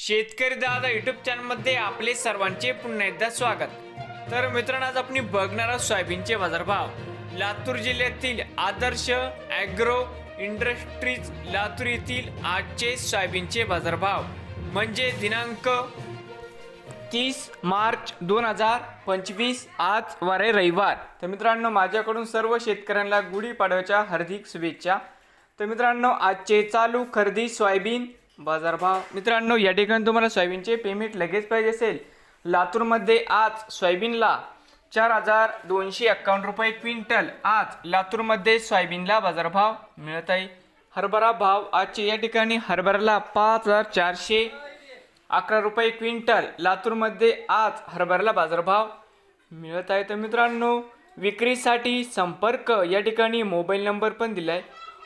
शेतकरी दादा युट्यूब चॅनलमध्ये आपले सर्वांचे पुन्हा एकदा स्वागत. तर मित्रांनो आज आपण बघणार आहोत सोयाबीनचे बाजारभाव. लातूर जिल्ह्यातील आदर्श ॲग्रो इंडस्ट्रीज लातूर येथील आजचे सोयाबीनचे बाजारभाव. म्हणजे दिनांक तीस मार्च दोन हजार पंचवीस आज वारे रविवार. तर मित्रांनो माझ्याकडून सर्व शेतकऱ्यांना गुढीपाडव्याच्या हार्दिक शुभेच्छा. तर मित्रांनो आजचे चालू खरेदी सोयाबीन बाजारभाव. मित्रांनो या ठिकाणी तुम्हाला सोयाबीनचे पेमेंट लगेच पाहिजे असेल. लातूरमध्ये आज सोयाबीनला चार हजार दोनशे एक्कावन्न रुपये क्विंटल. आज लातूरमध्ये सोयाबीनला बाजारभाव मिळत आहे. हरभरा भाव आजचे या ठिकाणी हरभऱ्याला पाच हजार चारशे अकरा रुपये क्विंटल. लातूरमध्ये आज हरभऱ्याला बाजारभाव मिळत आहे. तर मित्रांनो विक्रीसाठी संपर्क या ठिकाणी मोबाईल नंबर पण दिला आहे